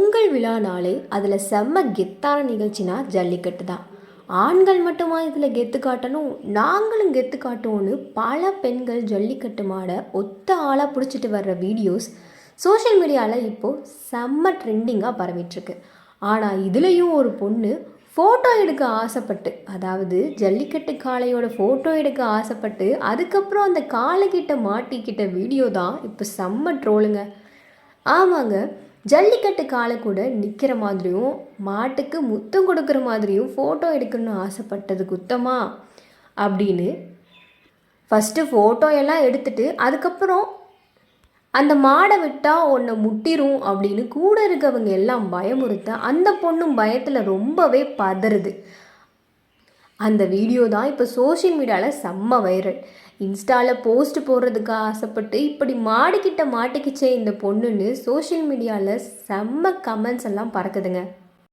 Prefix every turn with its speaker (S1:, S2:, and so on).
S1: பொங்கல் விழா நாளே அதில் செம்ம கெத்தான நிகழ்ச்சினா ஜல்லிக்கட்டு தான். ஆண்கள் மட்டுமா இதில் கெத்து காட்டணும்? நாங்களும் கெத்து காட்டுவோன்னு பல பெண்கள் ஜல்லிக்கட்டு மாட ஒத்த ஆளாக பிடிச்சிட்டு வர்ற வீடியோஸ் சோஷியல் மீடியாவில் இப்போது செம்ம ட்ரெண்டிங்காக பரவிட்டுருக்கு. ஆனால் இதுலேயும் ஒரு பொண்ணு ஃபோட்டோ எடுக்க ஆசைப்பட்டு அதாவது ஜல்லிக்கட்டு காளையோட ஃபோட்டோ எடுக்க ஆசைப்பட்டு அதுக்கப்புறம் அந்த காளைக்கிட்ட மாட்டிக்கிட்ட வீடியோ தான் இப்போ செம்ம ட்ரோலுங்க. ஆமாங்க ஜல்லிக்கட்டு காலை கூட நிற்கிற மாதிரியும் மாட்டுக்கு முத்தம் கொடுக்குற மாதிரியும் ஃபோட்டோ எடுக்கணும்னு ஆசைப்பட்டது குத்தமா? அப்படின்னு ஃபஸ்ட்டு ஃபோட்டோ எல்லாம் எடுத்துட்டு அதுக்கப்புறம் அந்த மாடை விட்டால் உன்னை முட்டிரும் அப்படின்னு கூட இருக்கவங்க எல்லாம் பயமுறுத்த அந்த பொண்ணும் பயத்தில் ரொம்பவே பதறுது. அந்த வீடியோ தான் இப்போ சோஷியல் மீடியாவில் செம்ம வைரல் இன்ஸ்டாவில் போஸ்ட் போடுறதுக்கு ஆசைப்பட்டு இப்படி மாடிக்கிட்ட மாட்டிக்கிச்சே இந்த பொண்ணுன்னு சோஷியல் மீடியாவில் செம்ம கமெண்ட்ஸ் எல்லாம் பறக்குதுங்க.